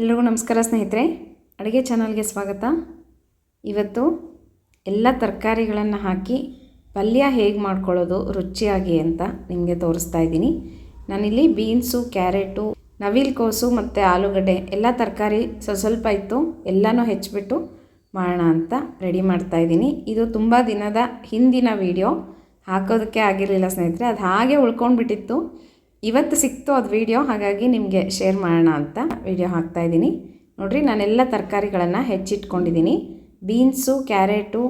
ಎಲ್ರಿಗೂ ನಮಸ್ಕಾರ ಸ್ನೇಹಿತರೆ, ಅಡುಗೆ ಚಾನಲ್ಗೆ ಸ್ವಾಗತ. ಇವತ್ತು ಎಲ್ಲ ತರಕಾರಿಗಳನ್ನು ಹಾಕಿ ಪಲ್ಯ ಹೇಗೆ ಮಾಡ್ಕೊಳ್ಳೋದು ರುಚಿಯಾಗಿ ಅಂತ ನಿಮಗೆ ತೋರಿಸ್ತಾ ಇದ್ದೀನಿ. ನಾನಿಲ್ಲಿ ಬೀನ್ಸು, ಕ್ಯಾರೆಟು ನವಿಲ್ಕೋಸು ಮತ್ತು ಆಲೂಗಡ್ಡೆ ಎಲ್ಲ ತರಕಾರಿ ಸ್ವಲ್ಪ ಸ್ವಲ್ಪ ಇತ್ತು, ಎಲ್ಲನೂ ಹೆಚ್ಚಿಬಿಟ್ಟು ಮಾಡೋಣ ಅಂತ ರೆಡಿ ಮಾಡ್ತಾ ಇದ್ದೀನಿ. ಇದು ತುಂಬ ದಿನದ ಹಿಂದಿನ ವಿಡಿಯೋ, ಹಾಕೋದಕ್ಕೆ ಆಗಿರಲಿಲ್ಲ ಸ್ನೇಹಿತರೆ, ಅದು ಹಾಗೆ ಉಳ್ಕೊಂಡ್ಬಿಟ್ಟಿತ್ತು. ಇವತ್ತು ಸಿಕ್ತು ಅದು ವಿಡಿಯೋ ಹಾಗಾಗಿ ನಿಮಗೆ ಶೇರ್ ಮಾಡೋಣ ಅಂತ ವಿಡಿಯೋ ಹಾಕ್ತಾ ಇದ್ದೀನಿ. ನೋಡಿರಿ, ನಾನೆಲ್ಲ ತರಕಾರಿಗಳನ್ನು ಹೆಚ್ಚಿಟ್ಕೊಂಡಿದ್ದೀನಿ. ಬೀನ್ಸು, ಕ್ಯಾರೆಟು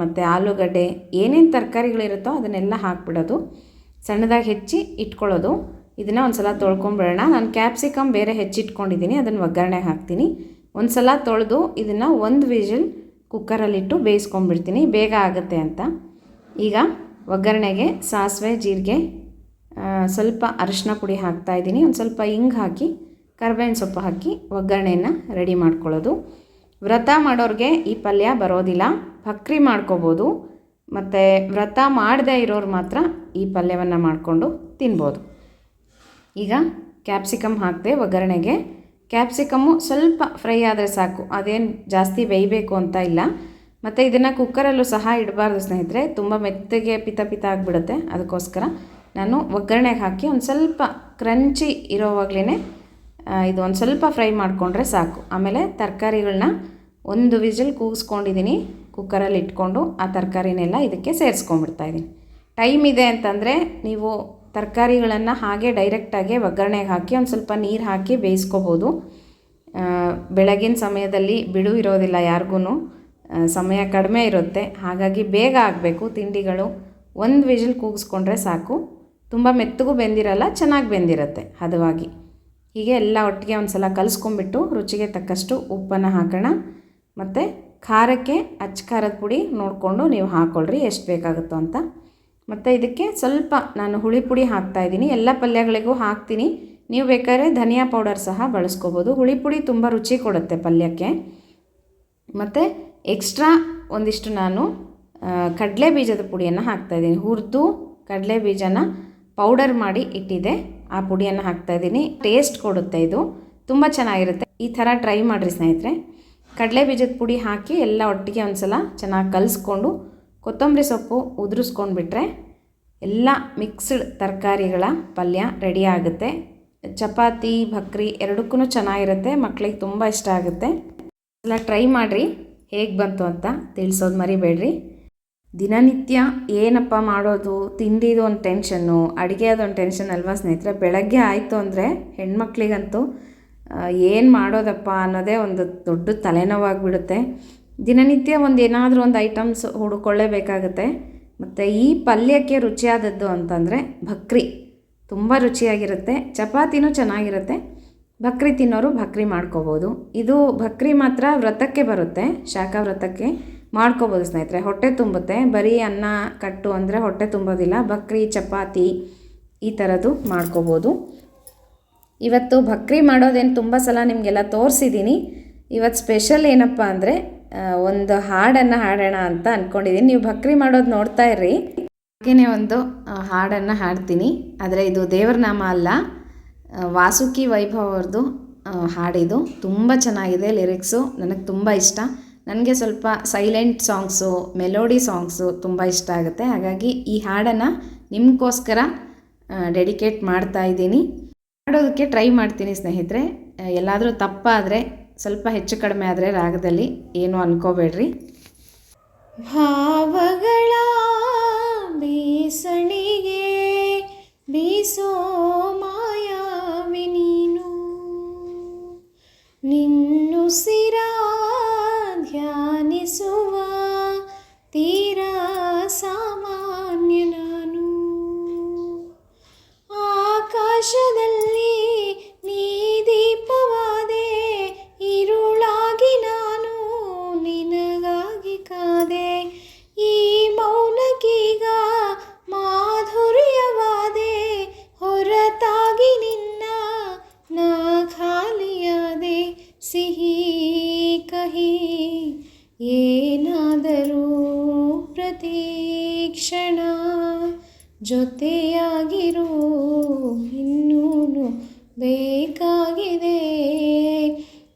ಮತ್ತು ಆಲೂಗಡ್ಡೆ, ಏನೇನು ತರಕಾರಿಗಳಿರುತ್ತೋ ಅದನ್ನೆಲ್ಲ ಹಾಕ್ಬಿಡೋದು. ಸಣ್ಣದಾಗಿ ಹೆಚ್ಚಿ ಇಟ್ಕೊಳ್ಳೋದು. ಇದನ್ನು ಒಂದು ಸಲ ತೊಳ್ಕೊಂಬಿಡೋಣ. ನಾನು ಕ್ಯಾಪ್ಸಿಕಮ್ ಬೇರೆ ಹೆಚ್ಚಿಟ್ಕೊಂಡಿದ್ದೀನಿ, ಅದನ್ನು ಒಗ್ಗರಣೆ ಹಾಕ್ತೀನಿ. ಒಂದು ಸಲ ತೊಳೆದು ಇದನ್ನು ಒಂದು ವಿಷಲ್ ಕುಕ್ಕರಲ್ಲಿಟ್ಟು ಬೇಯಿಸ್ಕೊಂಡ್ಬಿಡ್ತೀನಿ ಬೇಗ ಆಗುತ್ತೆ ಅಂತ. ಈಗ ಒಗ್ಗರಣೆಗೆ ಸಾಸಿವೆ, ಜೀರಿಗೆ ಸ್ವಲ್ಪ ಅರಶಿನ ಪುಡಿ ಹಾಕ್ತಾ ಇದ್ದೀನಿ. ಒಂದು ಸ್ವಲ್ಪ ಹಿಂಗೆ ಹಾಕಿ, ಕರ್ಬೇವಿನ ಸೊಪ್ಪು ಹಾಕಿ ಒಗ್ಗರಣೆಯನ್ನು ರೆಡಿ ಮಾಡ್ಕೊಳ್ಳೋದು. ವ್ರತ ಮಾಡೋರಿಗೆ ಈ ಪಲ್ಯ ಬರೋದಿಲ್ಲ. ಭಕ್ರಿ ಮಾಡ್ಕೋಬೋದು. ಮತ್ತು ವ್ರತ ಮಾಡದೇ ಇರೋರು ಮಾತ್ರ ಈ ಪಲ್ಯವನ್ನು ಮಾಡಿಕೊಂಡು ತಿನ್ಬೋದು. ಈಗ ಕ್ಯಾಪ್ಸಿಕಮ್ ಹಾಕಿದೆ ಒಗ್ಗರಣೆಗೆ. ಕ್ಯಾಪ್ಸಿಕಮ್ಮು ಸ್ವಲ್ಪ ಫ್ರೈ ಆದರೆ ಸಾಕು. ಅದೇನು ಜಾಸ್ತಿ ಬೇಯಬೇಕು ಅಂತ ಇಲ್ಲ. ಮತ್ತು ಇದನ್ನು ಕುಕ್ಕರಲ್ಲೂ ಸಹ ಇಡಬಾರ್ದು ಸ್ನೇಹಿತರೆ. ತುಂಬ ಮೆತ್ತಗೆ ಪಿತ ಪಿತ ಆಗಿಬಿಡುತ್ತೆ. ಅದಕ್ಕೋಸ್ಕರ ನಾನು ಒಗ್ಗರಣೆಗೆ ಹಾಕಿ ಒಂದು ಸ್ವಲ್ಪ ಕ್ರಂಚಿ ಇರೋವಾಗಲೇ ಇದು ಒಂದು ಸ್ವಲ್ಪ ಫ್ರೈ ಮಾಡಿಕೊಂಡ್ರೆ ಸಾಕು. ಆಮೇಲೆ ತರಕಾರಿಗಳನ್ನ ಒಂದು ವಿಜಿಲ್ ಕೂಗಿಸ್ಕೊಂಡಿದ್ದೀನಿ ಕುಕ್ಕರಲ್ಲಿ ಇಟ್ಕೊಂಡು ಆ ತರಕಾರಿನೆಲ್ಲ ಇದಕ್ಕೆ ಸೇರಿಸ್ಕೊಂಡ್ಬಿಡ್ತಾ ಇದ್ದೀನಿ ಟೈಮ್ ಇದೆ ಅಂತಂದರೆ ನೀವು ತರಕಾರಿಗಳನ್ನು ಹಾಗೆ ಡೈರೆಕ್ಟಾಗಿ ಒಗ್ಗರಣೆಗೆ ಹಾಕಿ ಒಂದು ಸ್ವಲ್ಪ ನೀರು ಹಾಕಿ ಬೇಯಿಸ್ಕೋಬೋದು. ಬೆಳಗಿನ ಸಮಯದಲ್ಲಿ ಬಿಡು ಇರೋದಿಲ್ಲ ಯಾರಿಗೂ ಸಮಯ ಕಡಿಮೆ ಇರುತ್ತೆ. ಹಾಗಾಗಿ ಬೇಗ ಆಗಬೇಕು ತಿಂಡಿಗಳು. ಒಂದು ವಿಜಿಲ್ ಕೂಗಿಸ್ಕೊಂಡ್ರೆ ಸಾಕು. ತುಂಬ ಮೆತ್ತಗೂ ಬೆಂದಿರಲ್ಲ, ಚೆನ್ನಾಗಿ ಬೆಂದಿರುತ್ತೆ, ಹದವಾಗಿ. ಹೀಗೆ ಎಲ್ಲ ಒಟ್ಟಿಗೆ ಒಂದು ಸಲ ಕಲಿಸ್ಕೊಂಬಿಟ್ಟು ರುಚಿಗೆ ತಕ್ಕಷ್ಟು ಉಪ್ಪನ್ನು ಹಾಕೋಣ. ಮತ್ತು ಖಾರಕ್ಕೆ ಅಚ್ಚ ಖಾರದ ಪುಡಿ ನೋಡಿಕೊಂಡು ನೀವು ಹಾಕ್ಕೊಳ್ರಿ ಎಷ್ಟು ಬೇಕಾಗುತ್ತೋ ಅಂತ. ಮತ್ತು ಇದಕ್ಕೆ ಸ್ವಲ್ಪ ನಾನು ಹುಳಿ ಪುಡಿ ಹಾಕ್ತಾಯಿದ್ದೀನಿ ಎಲ್ಲ ಪಲ್ಯಗಳಿಗೂ ಹಾಕ್ತೀನಿ. ನೀವು ಬೇಕಾದ್ರೆ ಧನಿಯಾ ಪೌಡರ್ ಸಹ ಬಳಸ್ಕೋಬೋದು. ಹುಳಿ ಪುಡಿ ತುಂಬ ರುಚಿ ಕೊಡುತ್ತೆ ಪಲ್ಯಕ್ಕೆ. ಮತ್ತು ಎಕ್ಸ್ಟ್ರಾ ಒಂದಿಷ್ಟು ನಾನು ಕಡಲೆ ಬೀಜದ ಪುಡಿಯನ್ನು ಹಾಕ್ತಾಯಿದ್ದೀನಿ ಹುರಿದು ಕಡಲೆ ಬೀಜನ ಪೌಡರ್ ಮಾಡಿ ಇಟ್ಟಿದೆ. ಆ ಪುಡಿಯನ್ನು ಹಾಕ್ತಾ ಇದ್ದೀನಿ. ಟೇಸ್ಟ್ ಕೊಡುತ್ತೆ ಇದು. ತುಂಬ ಚೆನ್ನಾಗಿರುತ್ತೆ. ಈ ಥರ ಟ್ರೈ ಮಾಡಿರಿ ಸ್ನೇಹಿತರೆ. ಕಡಲೆ ಬೀಜದ ಪುಡಿ ಹಾಕಿ ಎಲ್ಲ ಒಟ್ಟಿಗೆ ಒಂದು ಸಲ ಚೆನ್ನಾಗಿ ಕಲಿಸ್ಕೊಂಡು ಕೊತ್ತಂಬರಿ ಸೊಪ್ಪು ಉದುರಿಸ್ಕೊಂಡ್ಬಿಟ್ರೆ ಎಲ್ಲ ಮಿಕ್ಸ್ಡ್ ತರಕಾರಿಗಳ ಪಲ್ಯ ರೆಡಿ ಆಗುತ್ತೆ. ಚಪಾತಿ, ಭಕ್ರಿ ಎರಡಕ್ಕೂ ಚೆನ್ನಾಗಿರುತ್ತೆ. ಮಕ್ಕಳಿಗೆ ತುಂಬ ಇಷ್ಟ ಆಗುತ್ತೆ. ಎಲ್ಲ ಟ್ರೈ ಮಾಡಿರಿ. ಹೇಗೆ ಬಂತು ಅಂತ ತಿಳಿಸೋದು ಮರಿಬೇಡ್ರಿ. ದಿನನಿತ್ಯ ಏನಪ್ಪ ಮಾಡೋದು? ತಿಂಡಿದು ಒಂದು ಟೆನ್ಷನ್ನು ಅಡುಗೆದು ಒಂದು ಟೆನ್ಷನ್ ಅಲ್ವಾ ಸ್ನೇಹಿತರೆ? ಬೆಳಗ್ಗೆ ಆಯಿತು ಅಂದರೆ ಹೆಣ್ಮಕ್ಳಿಗಂತೂ ಏನು ಮಾಡೋದಪ್ಪ ಅನ್ನೋದೇ ಒಂದು ದೊಡ್ಡ ತಲೆನೋವಾಗಿಬಿಡುತ್ತೆ. ದಿನನಿತ್ಯ ಒಂದು ಏನಾದರೂ ಒಂದು ಐಟಮ್ಸ್ ಹುಡುಕೊಳ್ಳೇಬೇಕಾಗತ್ತೆ. ಮತ್ತು ಈ ಪಲ್ಯಕ್ಕೆ ರುಚಿಯಾದದ್ದು ಅಂತಂದರೆ ಭಕ್ರಿ. ತುಂಬ ರುಚಿಯಾಗಿರುತ್ತೆ, ಚಪಾತಿನೂ ಚೆನ್ನಾಗಿರುತ್ತೆ, ಭಕ್ರಿ ತಿನ್ನೋರು ಭಕ್ರಿ ಮಾಡ್ಕೋಬೋದು. ಇದು ಭಕ್ರಿ ಮಾತ್ರ ವ್ರತಕ್ಕೆ ಬರುತ್ತೆ ಶಾಖ ವ್ರತಕ್ಕೆ ಮಾಡ್ಕೋಬೋದು ಸ್ನೇಹಿತರೆ. ಹೊಟ್ಟೆ ತುಂಬುತ್ತೆ. ಬರೀ ಅನ್ನ, ಕಟ್ಟು ಅಂದರೆ ಹೊಟ್ಟೆ ತುಂಬೋದಿಲ್ಲ. ಬಕ್ರಿ, ಚಪಾತಿ ಈ ಥರದ್ದು ಮಾಡ್ಕೋಬೋದು. ಇವತ್ತು ಬಕ್ರಿ ಮಾಡೋದೇನು ತುಂಬ ಸಲ ನಿಮಗೆಲ್ಲ ತೋರಿಸಿದ್ದೀನಿ ಇವತ್ತು ಸ್ಪೆಷಲ್ ಏನಪ್ಪ ಅಂದರೆ ಒಂದು ಹಾಡನ್ನು ಹಾಡೋಣ ಅಂತ ಅಂದ್ಕೊಂಡಿದ್ದೀನಿ ನೀವು ಬಕ್ರಿ ಮಾಡೋದು ನೋಡ್ತಾ ಇರ್ರಿ. ಹಾಗೆಯೇ ಒಂದು ಹಾಡನ್ನು ಹಾಡ್ತೀನಿ. ಆದರೆ ಇದು ದೇವ್ರ ನಾಮ ಅಲ್ಲ. ವಾಸುಕಿ ವೈಭವ್ ಅವ್ರದ್ದು ಹಾಡಿದು. ತುಂಬ ಚೆನ್ನಾಗಿದೆ ಲಿರಿಕ್ಸು. ನನಗೆ ತುಂಬ ಇಷ್ಟ. ನನಗೆ ಸ್ವಲ್ಪ ಸೈಲೆಂಟ್ ಸಾಂಗ್ಸು ಮೆಲೋಡಿ ಸಾಂಗ್ಸು ತುಂಬ ಇಷ್ಟ ಆಗುತ್ತೆ. ಹಾಗಾಗಿ ಈ ಹಾಡನ್ನು ನಿಮಗೋಸ್ಕರ ಡೆಡಿಕೇಟ್ ಮಾಡ್ತಾ ಇದ್ದೀನಿ. ಹಾಡೋದಕ್ಕೆ ಟ್ರೈ ಮಾಡ್ತೀನಿ ಸ್ನೇಹಿತರೆ. ಎಲ್ಲಾದರೂ ತಪ್ಪಾದರೆ, ಸ್ವಲ್ಪ ಹೆಚ್ಚು ಕಡಿಮೆ ಆದರೆ ರಾಗದಲ್ಲಿ ಏನು ಅನ್ಕೋಬೇಡ್ರಿ. ಭಾವಗಳ ಬೀಸಣಿಗೆ ಬೀಸೋ ಮಾಯಾವಿ ನೀನು. ಸಿಹಿ ಕಹಿ, ಏನಾದರೂ ಪ್ರತೀಕ್ಷಣ ಜೊತೆಯಾಗಿರೋ ಇನ್ನೂನು ಬೇಕಾಗಿದೆ.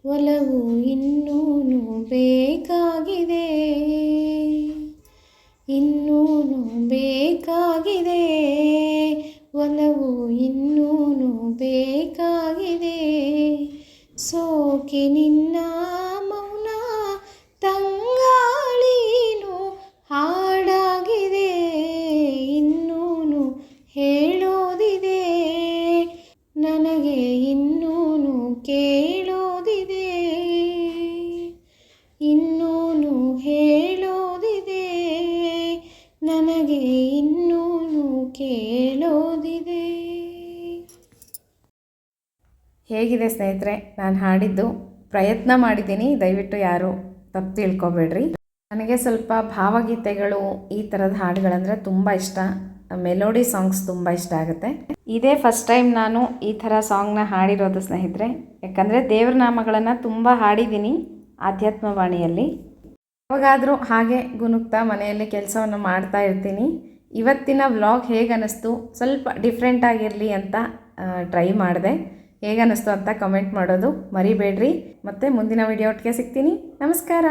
ಒಲವು ಇನ್ನೂನು ಬೇಕಾಗಿದೆ. ಇನ್ನೂನು ಬೇಕಾಗಿದೆ. ಒಲವು ಇನ್ನೂನು ಬೇಕಾಗಿದೆ. ಸೋಕೆ ನಿನ್ನ ಹೇಗಿದೆ ಸ್ನೇಹಿತರೆ? ನಾನು ಹಾಡಿದ್ದು ಪ್ರಯತ್ನ ಮಾಡಿದ್ದೀನಿ. ದಯವಿಟ್ಟು ಯಾರು ತಪ್ಪು ತಿಳ್ಕೊಬೇಡ್ರಿ. ನನಗೆ ಸ್ವಲ್ಪ ಭಾವಗೀತೆಗಳು ಈ ಥರದ ಹಾಡುಗಳಂದರೆ ತುಂಬ ಇಷ್ಟ. ಮೆಲೋಡಿ ಸಾಂಗ್ಸ್ ತುಂಬ ಇಷ್ಟ ಆಗುತ್ತೆ. ಇದೇ ಫಸ್ಟ್ ಟೈಮ್ ನಾನು ಈ ಥರ ಸಾಂಗ್ನ ಹಾಡಿರೋದು ಸ್ನೇಹಿತರೆ. ಯಾಕಂದರೆ ದೇವ್ರ ನಾಮಗಳನ್ನು ತುಂಬ ಹಾಡಿದ್ದೀನಿ ಆಧ್ಯಾತ್ಮವಾಣಿಯಲ್ಲಿ ಯಾವಾಗಾದರೂ ಹಾಗೆ ಗುನುಗ್ತಾ ಮನೆಯಲ್ಲಿ ಕೆಲಸವನ್ನು ಮಾಡ್ತಾ ಇರ್ತೀನಿ. ಇವತ್ತಿನ ವ್ಲಾಗ್ ಹೇಗೆ ಅನ್ನಿಸ್ತು ಸ್ವಲ್ಪ ಡಿಫ್ರೆಂಟ್ ಆಗಿರಲಿ ಅಂತ ಟ್ರೈ ಮಾಡಿದೆ. ಹೇಗೆ ಅನ್ನಿಸ್ತು ಅಂತ ಕಮೆಂಟ್ ಮಾಡೋದು ಮರಿಬೇಡ್ರಿ. ಮತ್ತು ಮುಂದಿನ ವಿಡಿಯೋ ಒಟ್ಟಿಗೆ ಸಿಗ್ತೀನಿ. ನಮಸ್ಕಾರ.